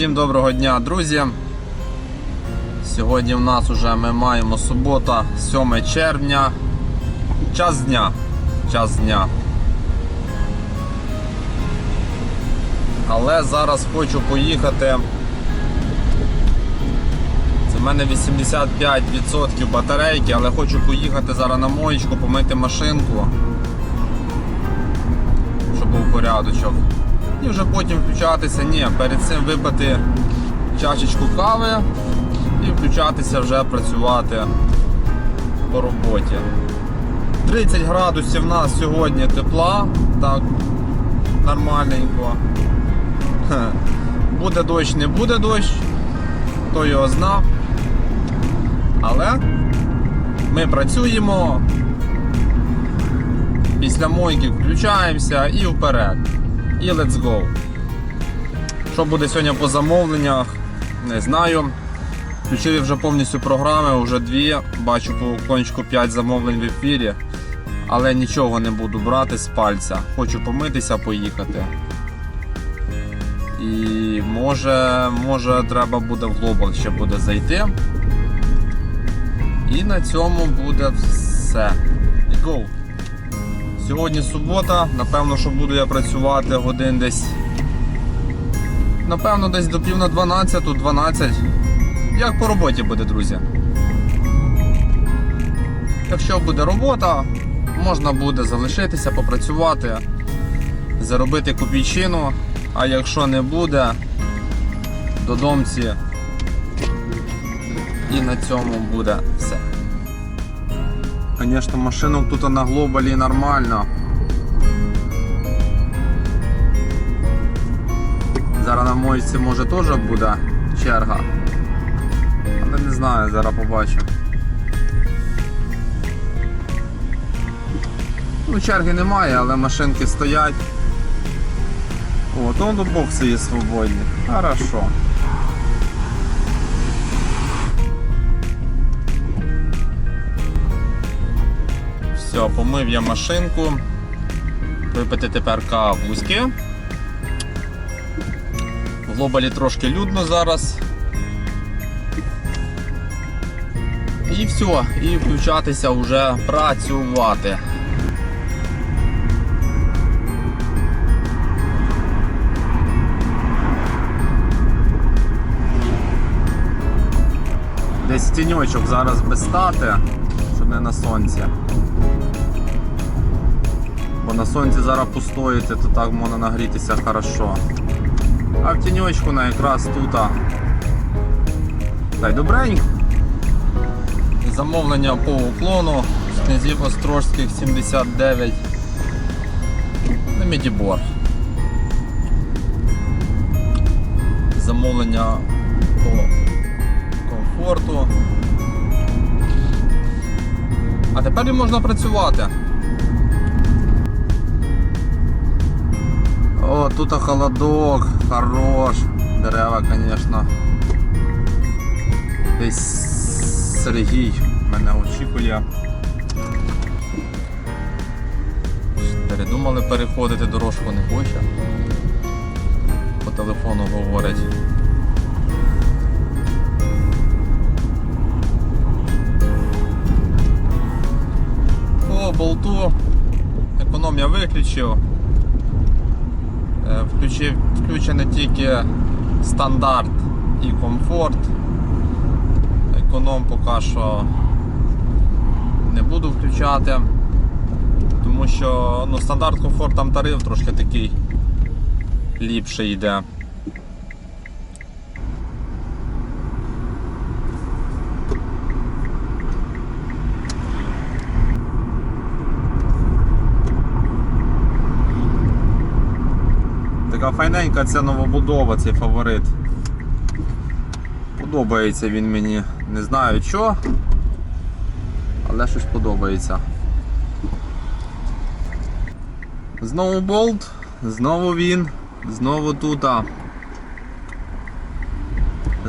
Всім доброго дня, друзі. Сьогодні в нас вже ми маємо субота, 7 червня. Час дня. Час дня. Але зараз хочу поїхати. Це в мене 85% батарейки, але хочу поїхати зараз на моєчку, помити машинку. Щоб був порядочок. І вже потім включатися. Ні, перед цим випити чашечку кави і включатися вже працювати по роботі. 30 градусів в нас сьогодні тепла, так, нормальненько. Буде дощ, не буде дощ, хто його знав. Але ми працюємо. Після мойки включаємося і вперед. І let's go. Що буде сьогодні по замовленнях, не знаю. Включив вже повністю програми, вже дві. Бачу по кончику 5 замовлень в ефірі. Але нічого не буду брати з пальця. Хочу помитися, поїхати. І може, може треба буде в Global ще буде зайти. І на цьому буде все. І go! Сьогодні субота, напевно, що буду я працювати годин десь. Напевно, десь до пів на 12, 12. Як по роботі буде, друзі. Якщо буде робота, можна буде залишитися, попрацювати, заробити копійчину, а якщо не буде, додомці. І на цьому буде все. Звісно, машинок тут на глобалі нормально. Зараз на мойці може теж буде черга. Але не знаю, зараз побачу. Ну, черги немає, але машинки стоять. О, то до бокси є свободні. Хорошо. Все, помив я машинку. Випити тепер кавузьки. В глобалі трошки людно зараз. І все, і включатися вже працювати. Десь тіньочок зараз без стати, щоб не на сонці. Бо на сонці зараз постоїти, то так можна нагрітися хорошо. А в тіньочку на якраз тут. Та й добренько. Замовлення по уклону з князів Острожських 79 на Медібор. Замовлення по комфорту. А тепер і можна працювати. О, тут холодок, хорош. Дерева, звісно. Десь Сергій мене очікує. Передумали переходити дорожку не хоче. По телефону говорить. По болту економія виключив. Е, включений тільки стандарт і комфорт. Економ поки що не буду включати, тому що ну, стандарт комфорт там тариф трошки такий ліпший йде. Така файненька ця новобудова, цей фаворит. Подобається він мені. Не знаю що, але щось подобається. Знову болт, знову він, знову тут.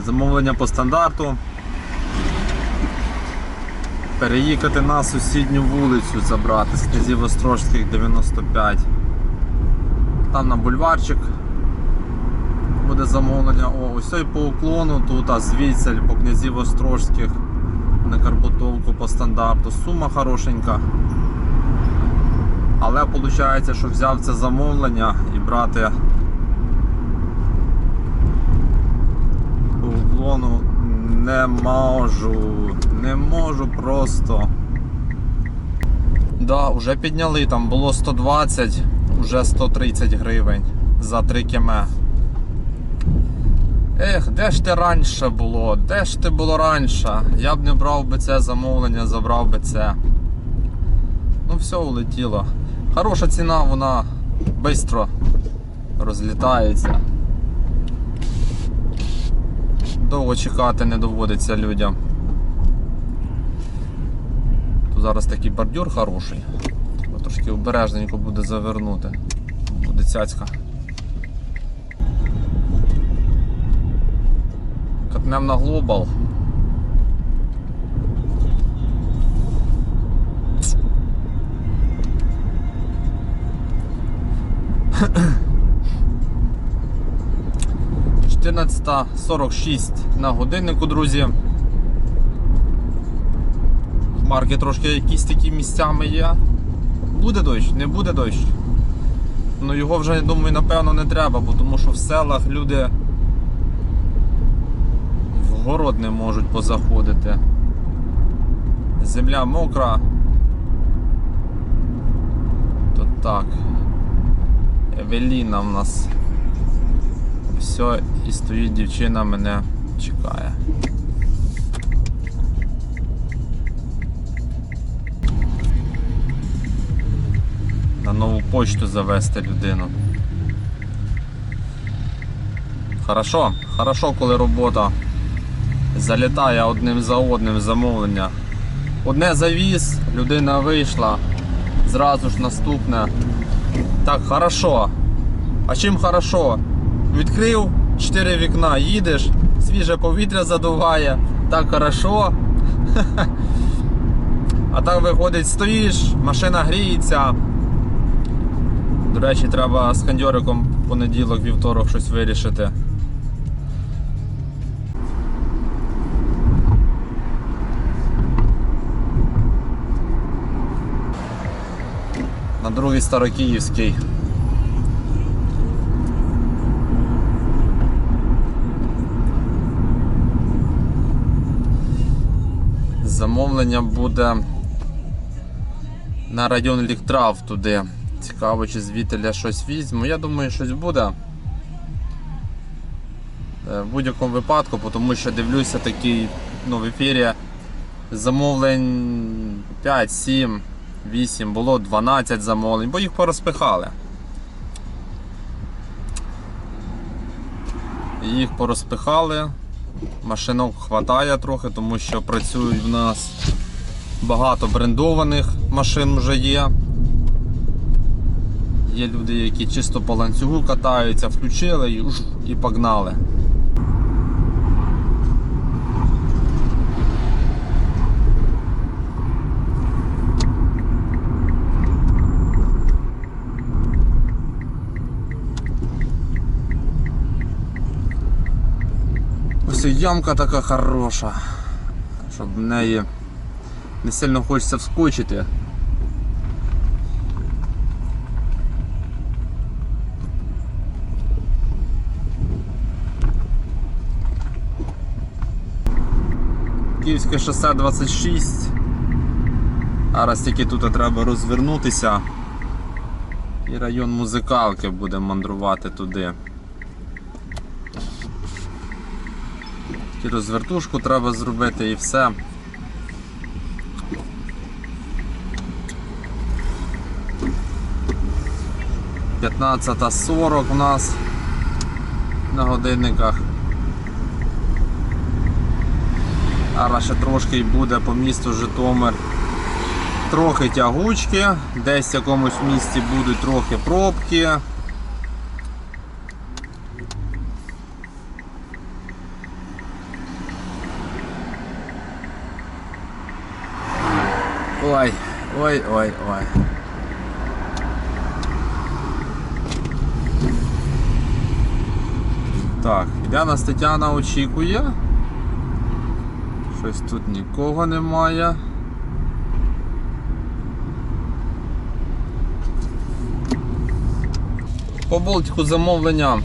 Замовлення по стандарту. Переїхати на сусідню вулицю забрати з князів Острожських 95. Там на бульварчик. буде замовлення. О, ось цей по уклону, тут а звідсель по князів Острожських на карбутовку по стандарту. Сума хорошенька. Але виходить, що взяв це замовлення і брати по уклону не можу. Не можу просто. Да, вже підняли, там було 120, вже 130 гривень за 3 км. Ех, де ж ти раніше було? Де ж ти було раніше? Я б не брав би це замовлення, забрав би це. Ну все, улетіло. Хороша ціна, вона швидко розлітається. Довго чекати не доводиться людям. Тут зараз такий бордюр хороший. Трошки обережненько буде завернути. Буде цяцька. Катнем на глобал. Чотирнадцята сорок шість на годиннику, друзі. Хмарки трошки якісь такі місцями є. Буде дощ, не буде дощ. Ну його вже, я думаю, напевно не треба, бо тому що в селах люди в город не можуть позаходити. Земля мокра. То так. Евеліна в нас. Все, і стоїть дівчина мене чекає. На нову почту завести людину. Хорошо, хорошо, коли робота залітає одним за одним замовлення. Одне завіз, людина вийшла, зразу ж наступне. Так, хорошо. А чим хорошо? Відкрив 4 вікна, їдеш, свіже повітря задуває, так хорошо. А так виходить, стоїш, машина гріється. До речі, треба з кондьориком в понеділок, вівторок щось вирішити. На другий Старокиївський. Замовлення буде на район Ліктрав туди. Цікаво, чи звідти щось візьму. Я думаю, щось буде. Е, В будь-якому випадку, тому що дивлюся такий ну, в ефірі замовлень 5, 7, 8, було 12 замовлень, бо їх порозпихали. Їх порозпихали, машинок хватає трохи, тому що працюють в нас багато брендованих машин вже є. Є люди, які чисто по ланцюгу катаються, включили і, і погнали. Ось ямка така хороша, щоб в неї не сильно хочеться вскочити. Київське шосе 26. Зараз тільки тут треба розвернутися. І район музикалки буде мандрувати туди. Тільки розвертушку треба зробити і все. П'ятнадцята сорок у нас на годинниках. Зараз ще трошки й буде по місту Житомир. Трохи тягучки, десь в якомусь місці будуть трохи пробки. Ой, ой, ой, ой. Так, іде нас Тетяна очікує. Щось тут нікого немає. По болтику замовлення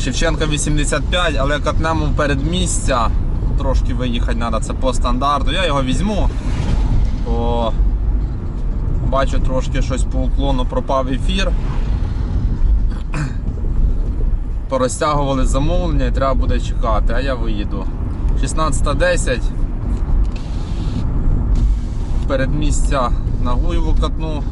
Шевченка 85, але катнемо в передмістя. Трошки виїхати треба, це по стандарту. Я його візьму. О, бачу трошки щось по уклону пропав ефір. Порозтягували замовлення і треба буде чекати, а я виїду. 16.10. Передмістя на Гуєву катну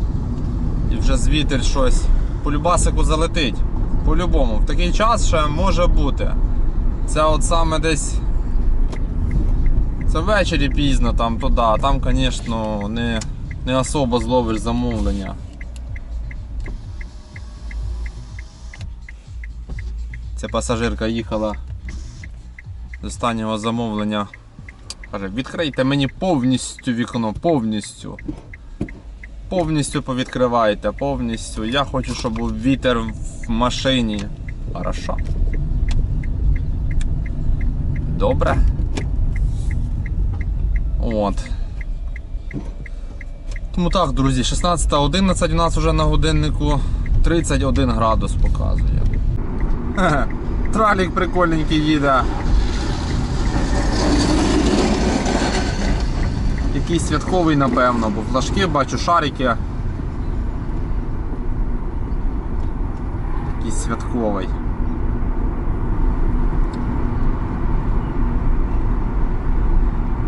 і вже звідти щось по любасику залетить. По-любому. В такий час ще може бути. Це от саме десь. Це ввечері пізно там туди, а там, звісно, не, не особо зловиш замовлення. Ця пасажирка їхала з останнього замовлення. Каже, відкрийте мені повністю вікно, повністю. Повністю повідкривайте, повністю. Я хочу, щоб був вітер в машині. Хорошо. Добре. От. Тому так, друзі, 16.11 у нас вже на годиннику 31 градус показує. Тралік прикольненький їде. Якийсь святковий, напевно, бо флажки бачу, шарики. Якийсь святковий.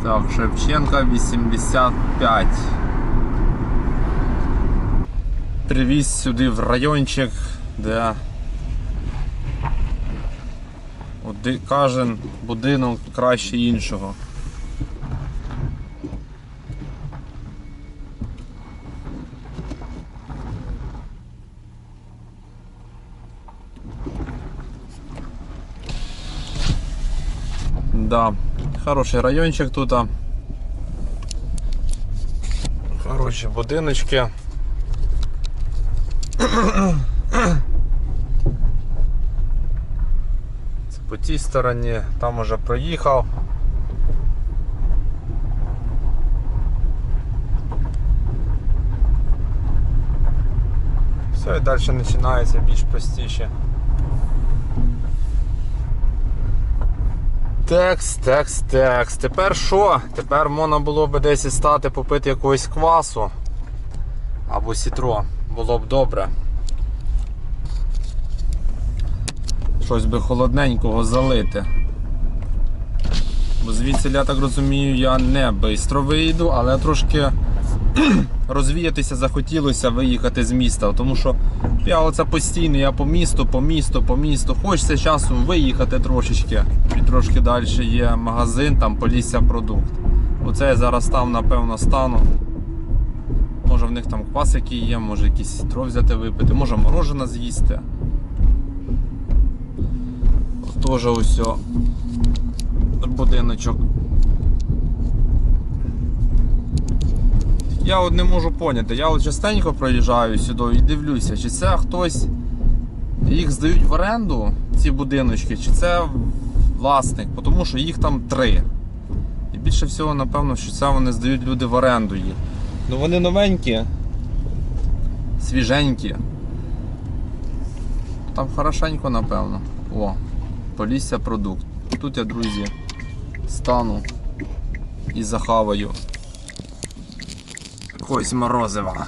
Так, Шевченка 85. Привіз сюди в райончик, де Оди- кожен будинок краще іншого. Да, хороший райончик тут. Хороші будиночки. Це по тій стороні, там уже проїхав. Все, і далі починається більш простіше. Текст, текст, текс. Тепер що? Тепер можна було б десь стати попити якогось квасу або сітро. Було б добре. Щось би холодненького залити. Бо звідси, я так розумію, я не бистро вийду, але трошки розвіятися захотілося виїхати з міста. Тому що я постійно, я по місту, по місту, по місту. Хочеться часом виїхати трошечки. І трошки далі є магазин, там Полісся продукт. Оце я зараз там, напевно, стану. Може в них там квасики є, може якісь сітро взяти випити, може морожене з'їсти. Теж ось будиночок. Я от не можу поняти, я от частенько проїжджаю сюди і дивлюся, чи це хтось їх здають в оренду, ці будиночки, чи це власник, тому що їх там три. І більше всього, напевно, що це вони здають люди в оренду їх. Ну вони новенькі, свіженькі. Там хорошенько, напевно. О, Полісся продукт. Тут я, друзі, стану і захаваю якогось морозива.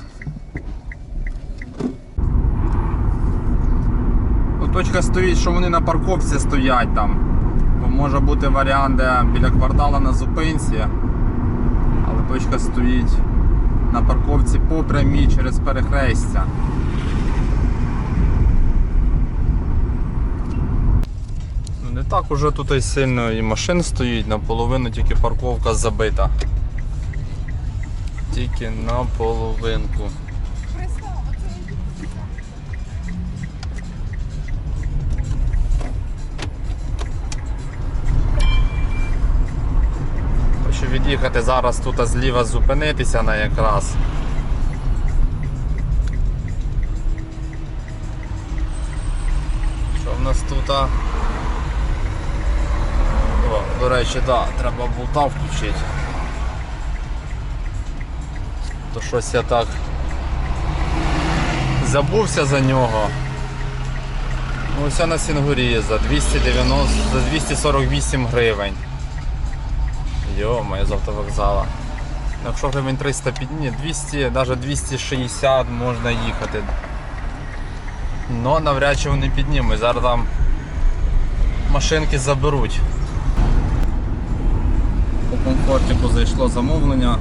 Ну, Точка стоїть, що вони на парковці стоять там. Бо може бути варіант, де біля квартала на зупинці. Але точка стоїть на парковці по прямій через перехрестя. Ну, Не так уже тут і сильно і машин стоїть, наполовину тільки парковка забита. Тільки наполовинку. Хочу від'їхати зараз тут зліва зупинитися на якраз. Що в нас тут. До речі, да, треба болта включити. То щось я так забувся за нього. Ну, ось на Сінгурі за 290, за 248 гривень. Йо, моє з автовокзала. Якщо гривень 300 під... Ні, 200, навіть 260 можна їхати. Но навряд чи вони піднімуть. Зараз там машинки заберуть. По комфортику зайшло замовлення.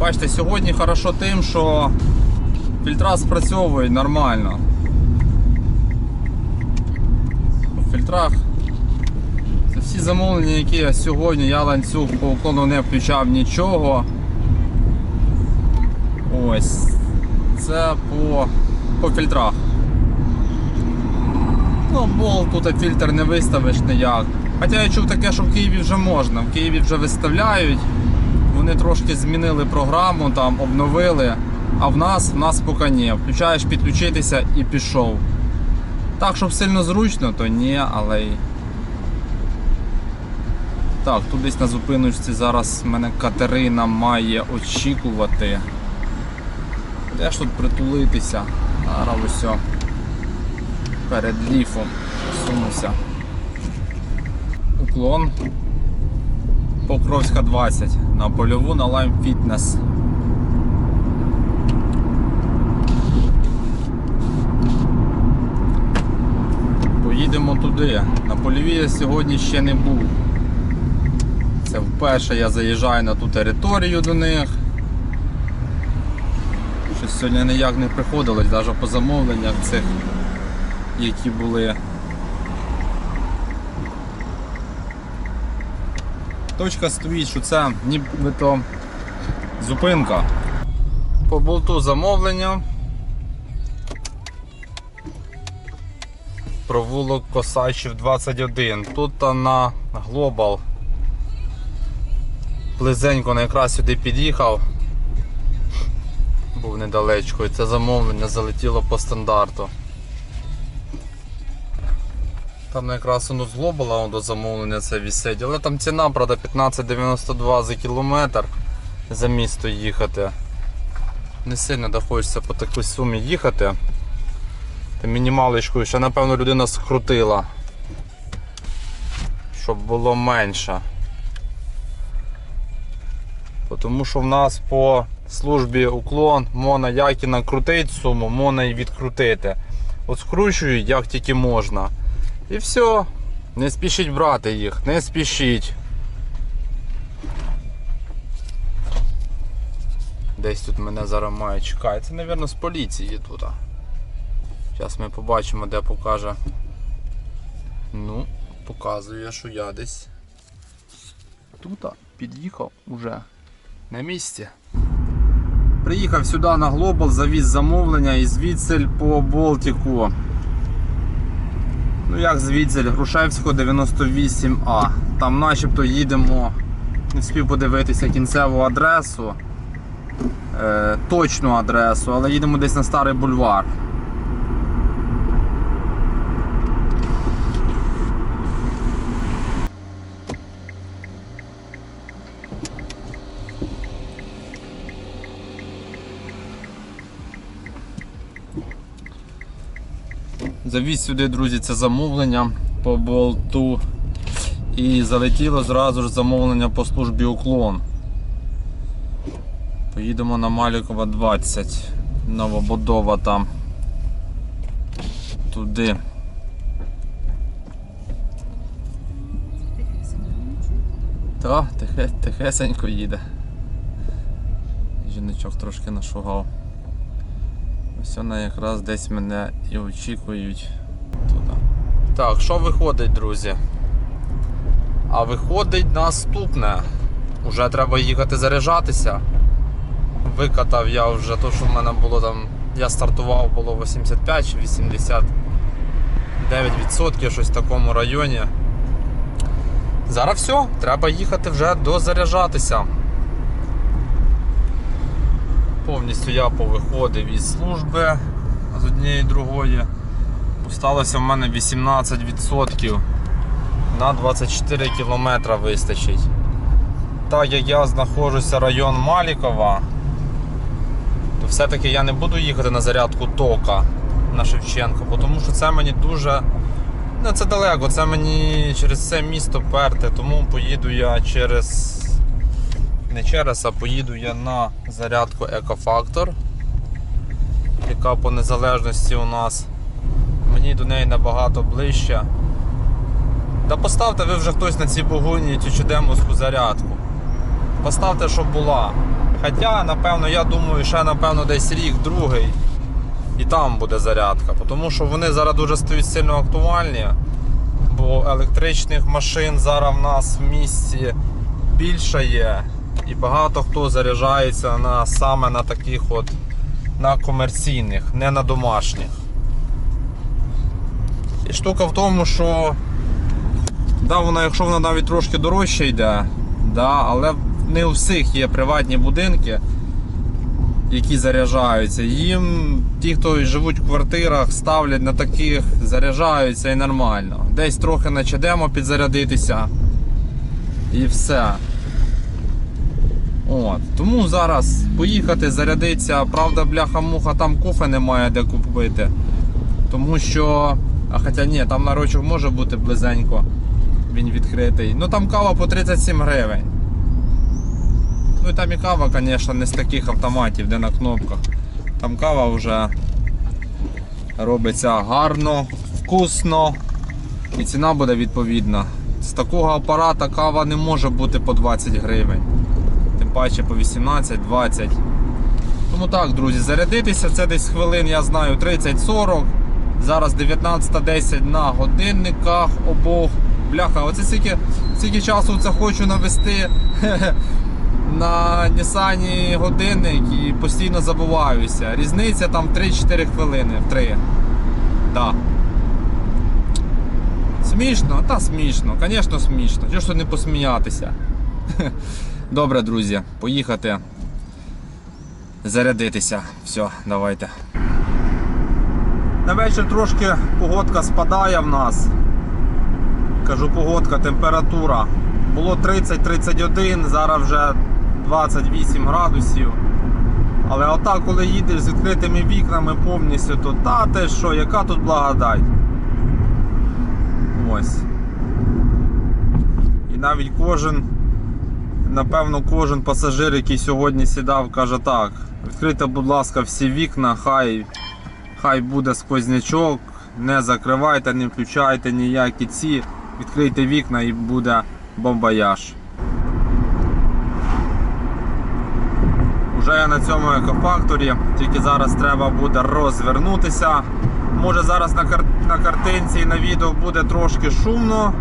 Бачите, сьогодні хорошо тим, що фільтра спрацьовують нормально. У фільтрах це всі замовлення, які я сьогодні я ланцюг по уклону не включав нічого. Ось. Це по, по фільтрах. Ну, бол тут фільтр не виставиш ніяк. Хоча я чув таке, що в Києві вже можна. В Києві вже виставляють. Вони трошки змінили програму, там обновили. А в нас, в нас поки ні. Включаєш підключитися і пішов. Так, щоб сильно зручно, то ні, але й. Так, тут десь на зупиночці зараз мене Катерина має очікувати. Де ж тут притулитися? Зараз усе. Перед ліфом сунуся. Уклон. Покровська 20 на польову на Lime Fitness. Поїдемо туди. На польові я сьогодні ще не був. Це вперше я заїжджаю на ту територію до них. Щось сьогодні ніяк не приходилось, навіть по замовленнях цих, які були. Точка стоїть, що це нібито зупинка. По болту замовлення. Провулок Косачів 21. Тут на Global. Близенько якраз сюди під'їхав. Був недалечко і це замовлення залетіло по стандарту. Там якраз воно з Global до замовлення це вісить, але там ціна, правда, 15,92 за кілометр за місто їхати. Не сильно да по такій сумі їхати. Та мінімалочкою ще напевно людина скрутила. Щоб було менше. Тому що в нас по службі уклон можна як і накрутити суму, можна і відкрутити. От скручують як тільки можна. І все. Не спішіть брати їх, не спішіть. Десь тут мене зараз має чекає. Це, мабуть, з поліції тут. Зараз ми побачимо, де покаже. Ну, показує, що я десь. Тут під'їхав уже на місці. Приїхав сюди на Глобал, завіз замовлення і звідси по Болтику. Ну як звідси, Грушевського 98А. Там начебто їдемо, не встиг подивитися кінцеву адресу, е, точну адресу, але їдемо десь на старий бульвар. Завіз сюди, друзі, це замовлення по болту. І залетіло зразу ж замовлення по службі уклон. Поїдемо на Малікова 20. Новобудова там. Туди. Так, тихе, тихесенько їде. Жіночок трошки нашугав. Ось вона якраз десь мене і очікують туди. Так, що виходить, друзі? А виходить наступне. Уже треба їхати заряджатися. Викатав я вже то, що в мене було там. Я стартував, було 85 чи 89%, щось в такому районі. Зараз все, треба їхати вже дозаряджатися. Повністю я повиходив із служби з однієї другої. Осталося в мене 18% на 24 кілометра вистачить. Так як я знаходжуся район Малікова, то все-таки я не буду їхати на зарядку тока на Шевченко, тому що це мені дуже. Ну, це далеко, це мені через це місто перте, тому поїду я через. Не через, а поїду я на зарядку Екофактор, яка по незалежності у нас. Мені до неї набагато ближче. Та поставте ви вже хтось на цій погоні цю чудемовську зарядку. Поставте, щоб була. Хоча, напевно, я думаю, ще напевно десь рік, другий, і там буде зарядка. Тому що вони зараз дуже стають сильно актуальні, бо електричних машин зараз в нас в місті більше є. І багато хто заряджається на, саме на таких от на комерційних, не на домашніх. І штука в тому, що да, вона, якщо вона навіть трошки дорожче йде, да, але не у всіх є приватні будинки, які заряджаються. Їм ті, хто живуть в квартирах, ставлять на таких, заряджаються і нормально. Десь трохи начадемо підзарядитися і все. От. Тому зараз поїхати зарядитися, правда, бляха-муха, там кофе немає де купити. Тому що. А хоча ні, там нарочок може бути близенько. Він відкритий. Ну там кава по 37 гривень. Ну і там і кава, звісно, не з таких автоматів, де на кнопках. Там кава вже робиться гарно, вкусно і ціна буде відповідна. З такого апарата кава не може бути по 20 гривень. Тим паче по 18-20. Тому так, друзі, зарядитися це десь хвилин, я знаю, 30-40. Зараз 19.10 на годинниках обох. Бляха, оце стільки, стільки часу це хочу навести на Нісані годинник і постійно забуваюся. Різниця там 3-4 хвилини в 3. Да. Смішно? Та смішно, звісно, смішно. Чого ж не посміятися? Добре, друзі, поїхати зарядитися. Все, давайте. На вечір трошки погодка спадає в нас. Кажу погодка, температура. Було 30-31, зараз вже 28 градусів. Але отак, коли їдеш з відкритими вікнами повністю, то та те що, яка тут благодать. Ось. І навіть кожен, напевно, кожен пасажир, який сьогодні сідав, каже так, відкрийте, будь ласка, всі вікна, хай Хай буде сквознячок, не закривайте, не включайте ніякі ці, відкрийте вікна і буде бомбаяж. Уже я на цьому екофакторі, тільки зараз треба буде розвернутися. Може зараз на картинці і на відео буде трошки шумно.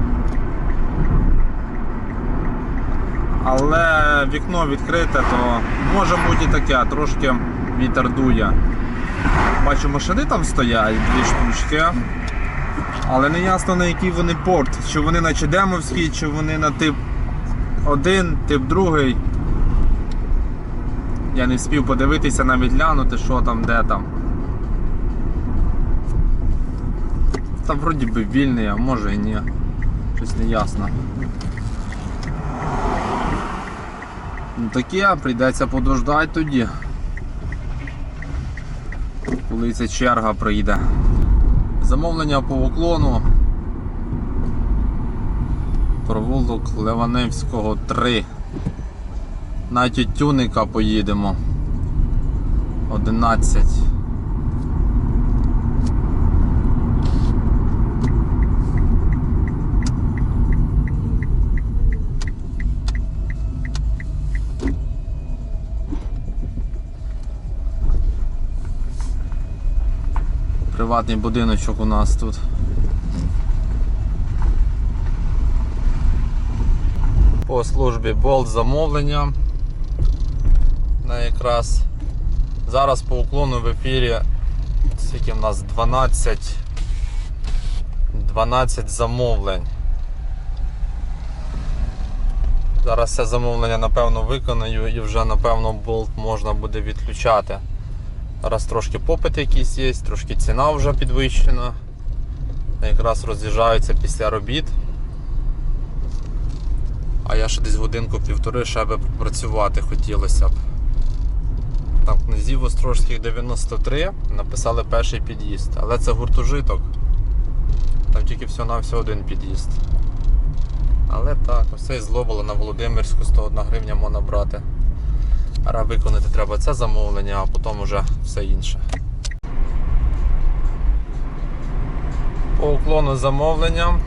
Але вікно відкрите, то може бути і таке, трошки вітер дує. Бачу, машини там стоять, дві штучки. Але не ясно на який вони порт. Чи вони на Чедемовський, чи вони на тип 1, тип 2. Я не встиг подивитися, навіть глянути, що там, де там. Там вроді би вільний, а може і ні. Щось не ясно. Ну таке, прийдеться подождати тоді коли ця черга прийде. Замовлення по уклону. Провулок Леваневського 3. На Тютюника поїдемо. 11. Приватний будиночок у нас тут. По службі болт замовлення. На якраз зараз по уклону в ефірі скільки в нас 12 12 замовлень. Зараз це замовлення напевно виконаю і вже напевно болт можна буде відключати. Зараз трошки попит якийсь є, трошки ціна вже підвищена. якраз роз'їжджаються після робіт. А я ще десь годинку-півтори ще би попрацювати хотілося б. Там князів Острожських 93 написали перший під'їзд, але це гуртожиток. Там тільки всього-навсього один під'їзд. Але так, ось цей злобало на Володимирську 101 гривня можна брати. Виконати треба це замовлення, а потім вже все інше. По уклону замовлення.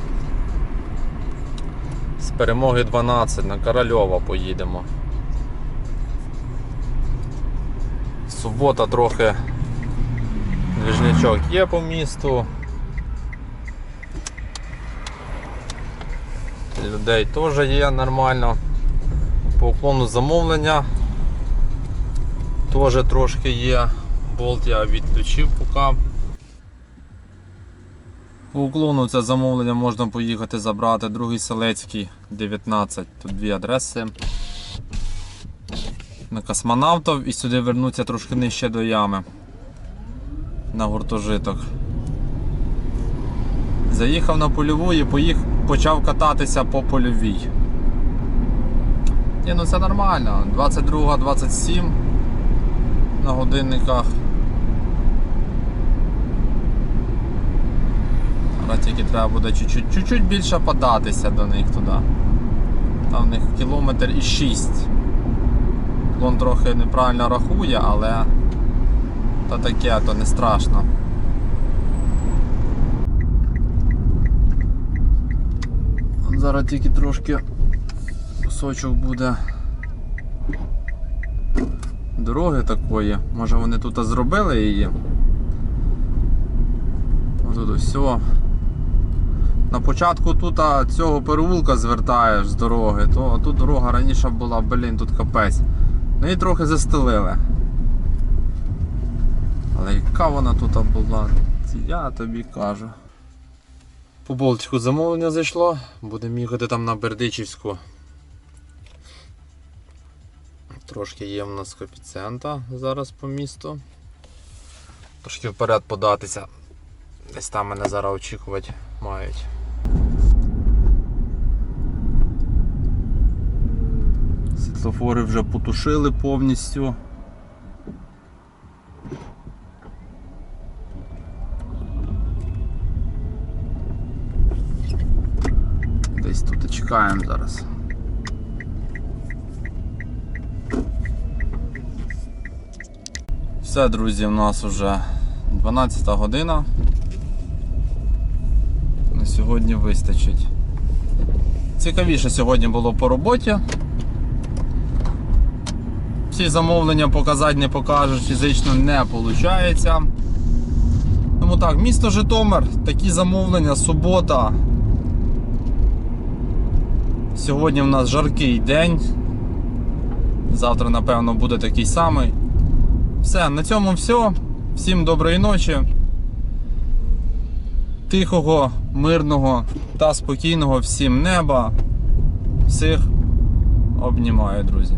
З перемоги 12 на Корольова поїдемо. Субота трохи двіжнячок є по місту. Людей теж є нормально. По уклону замовлення теж трошки є. Болт я відключив поки. По уклону це замовлення можна поїхати забрати. Другий Селецький 19. Тут дві адреси. На космонавтов і сюди вернуться трошки нижче до ями. На гуртожиток. Заїхав на польову і поїх... почав кататися по польовій. Ні, ну це нормально. 22-27 на годинниках. Зараз тільки треба буде чуть-чуть, більше податися до них туди. Там в них кілометр і 6. Клон трохи неправильно рахує, але то таке, то не страшно. Зараз тільки трошки кусочок буде дороги такої. Може вони тут зробили її. Отут все. На початку тут цього переулка звертаєш з дороги, то тут дорога раніше була, блін, тут капець. Ну і трохи застелили. Але яка вона тут була, я тобі кажу. По Болтику замовлення зайшло, будемо їхати там на Бердичівську. Трошки є в нас коефіцієнта зараз по місту. Трошки вперед податися. Десь там мене зараз очікувати мають. Світлофори вже потушили повністю. Десь тут чекаємо зараз. Все, друзі, у нас вже 12 година. На сьогодні вистачить. Цікавіше сьогодні було по роботі. Всі замовлення показати не покажеш, фізично не виходить. Тому так, місто Житомир, такі замовлення, субота. Сьогодні в нас жаркий день. Завтра, напевно, буде такий самий. Все, на цьому все. Всім доброї ночі. Тихого, мирного та спокійного всім неба. Всіх обнімаю, друзі.